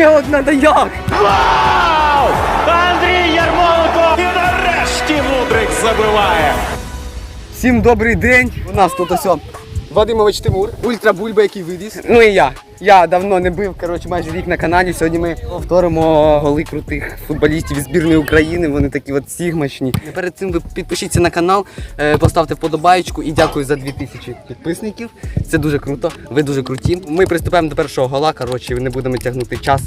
ще одна, да як? Вау! Андрій Ярмоленко! І нарешті Мудрик забиває. Всім добрий день. У нас тут ось Вадимович Тимур, ультра бульба, який вивіз. Ну і я. Я давно не бив, коротше, майже рік на каналі. Сьогодні ми повторимо голи крутих футболістів із збірної України. Вони такі от сігмачні. Перед цим ви підпишіться на канал, е, поставте вподобаєчку і дякую за 2000 підписників. Це дуже круто. Ви дуже круті. Ми приступаємо до першого гола. Коротше, не будемо тягнути час.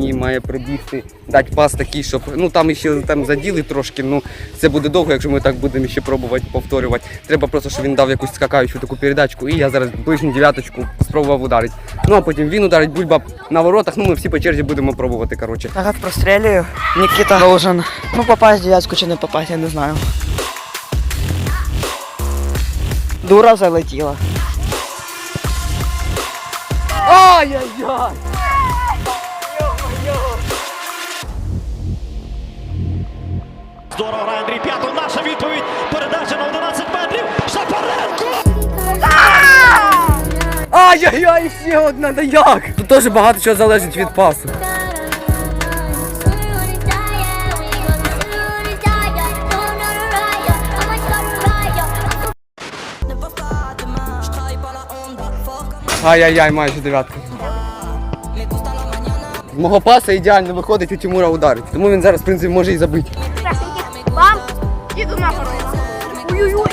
І має прибігти, дати пас такий, щоб ну там ще там заділи трошки. Ну це буде довго, якщо ми так будемо ще пробувати повторювати. Треба просто, щоб він дав якусь скакаючу таку передачку. І я зараз ближню дев'яточку спробував ударити. Ну а потім він ударить бульба на воротах. Ну ми всі по черзі будемо пробувати. Коротше. Так как прострелюю, Никита должен, ну, попасть в девятку чи не попасть, я не знаю. Дура залетіла. Ай-яй-яй! Здорово грає Андрій П'ятов. Наша відповідь. Передача на 11 метрів. Шапаренко! Ай-яй-яй, ще одна, да як? Тут теж багато чого залежить від пасу. Ай-яй-яй, майже дев'ятка. Мого паса ідеально виходить у Тимура ударить. Тому він зараз, в принципі, може і забити. Вам іду на Ой-ой-ой.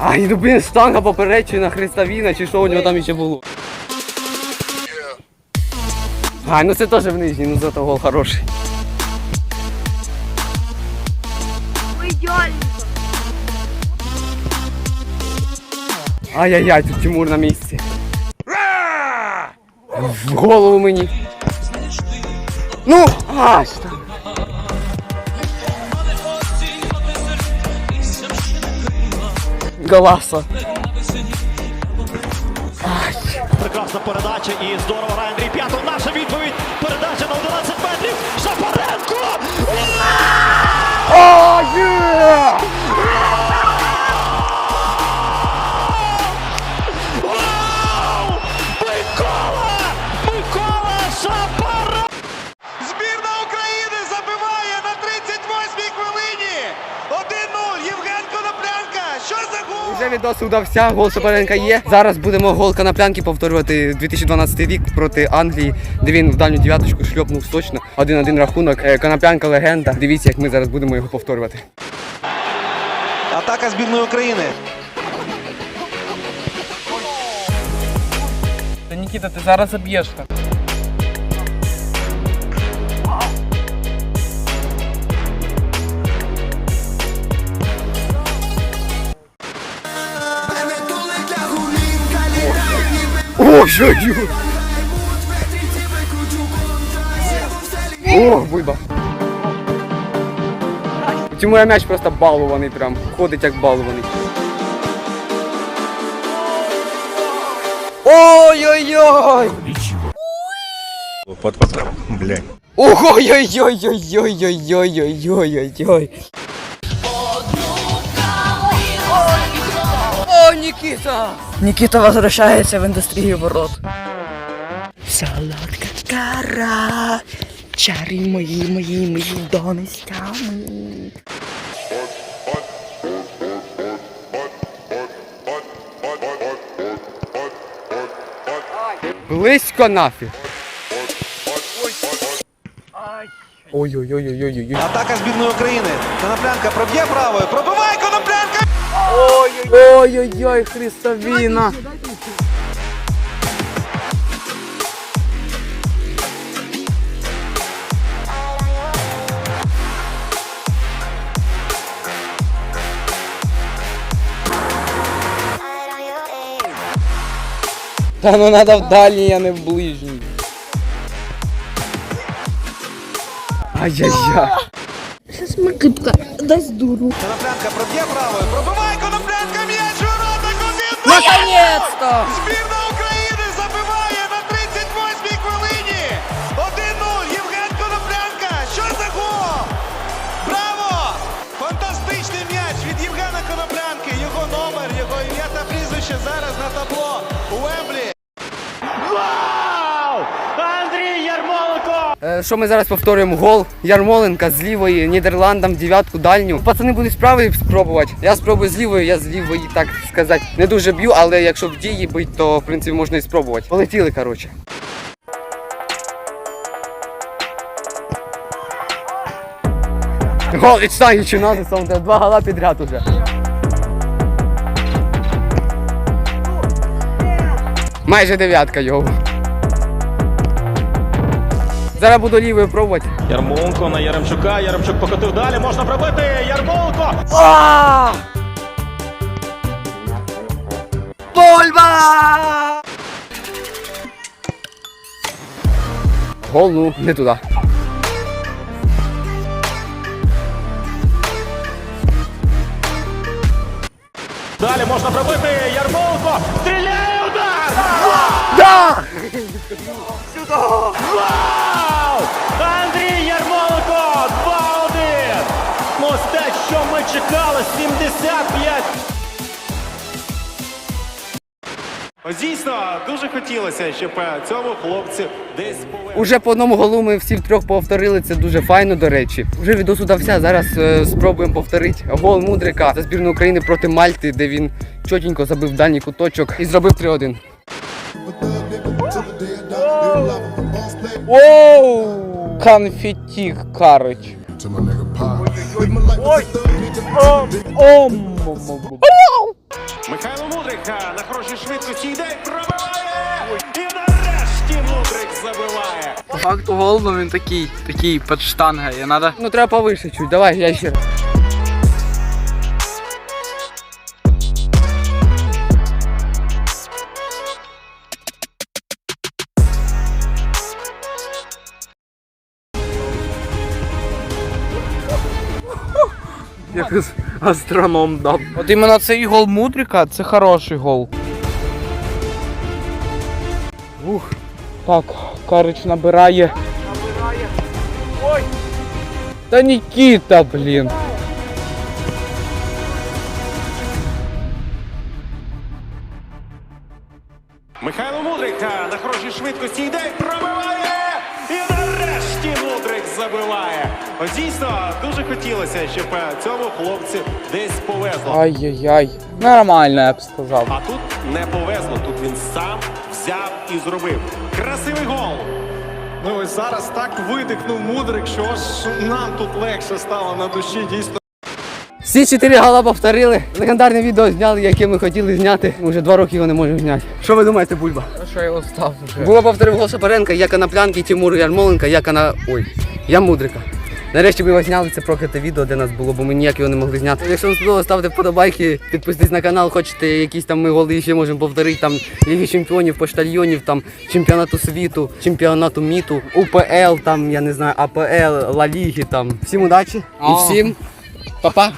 Ай, ну блін, штанга поперечина, хрестовина, чи що у нього там ще було. Ай, ну це теж в нижній, ну зато гол хороший. Ви ідеальні. Ай-яй-яй, тут Тимур на місці. В голову мені. Ну, аж там. Голаса. Прекрасна передача і здорово грає Андрій П'ятов. Наша відповідь. Передача на 11 метрів. Шапаренко! О, є! Відос удався, гол Сапаренка є. Зараз будемо гол Коноплянки повторювати 2012 рік проти Англії, де він в дальню дев'яточку шльопнув точно. 1-1 рахунок. Е, Коноплянка легенда. Дивіться, як ми зараз будемо його повторювати. Атака збірної України. Нікіта, ти зараз заб'єш Ой-ой-ой! О, бульба. У Тимура м'яч просто балований прям. Ходить як балований. Ой-ой-ой! Под, под, блядь. Ой-ой-ой-ой-ой-ой-ой-ой-ой-ой. О, Никита! Никита возвращается в индустрию ворот. Солодка кара, чари мої, мої, мої донестями. Близько нафіг. Ой-ой-ой-ой-ой-ой. Атака збірної України. Коноплянка проб'є правою. Пробиває Коноплянка. Ой-ой-ой, Христовіна. Та ну надо в дальній, а не в ближній. Ай-яй-яй. Коноплянка проб'є правою. Пробиває Коноплянка. М'яч у воротах. 1-0. Наконец-то! Збірна України забиває на 38-й хвилині. 1-0. Євген Коноплянка. Що за гол? Браво! Фантастичний м'яч від Євгена Коноплянки. Його номер, його ім'я та прізвище зараз на табло у Вемблі. Вау! Що ми зараз повторюємо гол Ярмоленка з лівої Нідерландам дев'ятку дальню. Пацани будуть з правої спробувати. Я спробую з лівої, я з лівої, так сказати, не дуже б'ю, але якщо в дії бить, то в принципі можна і спробувати. Полетіли, коротше. Гол від Штагічу надо, сам два гола підряд уже. Майже дев'ятка його. Зараз буду лівою пробувати. Ярмоленко на Яремчука. Яремчук покотив далі. Можна пробити. Ярмоленко. Бульба! Гол, ну, не туди. Далі можна пробити. Ярмоленко. Стріляє удар. Да! Вау! Чекали, 75 Дійсно, дуже хотілося, щоб е, цьому хлопцю десь. Уже по одному голу ми всі втрьох повторили, це дуже файно, до речі. Вже відос удався, зараз е, спробуємо повторити гол Мудрика за збірну України проти Мальти, де він чотенько забив дальній куточок і зробив 3-1. Оу! Конфеті, Карич. To my nigga Pop. Live my life as a thug nigga. Ом! Михайло Мудрик е, на хорошій швидкості йде, пробиває! І нарешті Мудрик забиває. По факту гол, ну він такий, такий, під штангою. Надо Ну треба повише чуть, давай, я ще раз. Як астроном дав. От іменно цей гол Мудрика, це хороший гол. Ух. Так, Карич набирає. Набирає. Ой! Та Нікіта, блін. Михайло Мудрик на хорошій швидкості йде, пробиває! І нарешті Мудрик забиває. Дійсно, дуже хотілося, щоб е, цьому хлопцю десь повезло. Ай-яй-яй. Нормально, я б сказав. А тут не повезло. Тут він сам взяв і зробив. Красивий гол. Ну ось зараз так видихнув мудрик, що ж нам тут легше стало на душі дійсно. Всі чотири гола повторили. Легендарне відео зняли, яке ми хотіли зняти. Уже два роки його не можемо зняти. Що ви думаєте, Бульба? Що я його став вже? Було повторив гол Шапаренка, я Коноплянки, Тимур Ярмоленка, я Кона... Ой, я Мудрика. Нарешті ми його зняли, це прокляте відео, де нас було, бо ми ніяк його не могли зняти. Якщо вам сподобалося, ставте вподобайки, підписуйтесь на канал, хочете якісь там ми голи ще можемо повторити, там Ліги Чемпіонів, поштальйонів, там чемпіонату світу, чемпіонату міту, УПЛ, там, я не знаю, АПЛ, Ла Ліги, там. Всім удачі і всім па-па.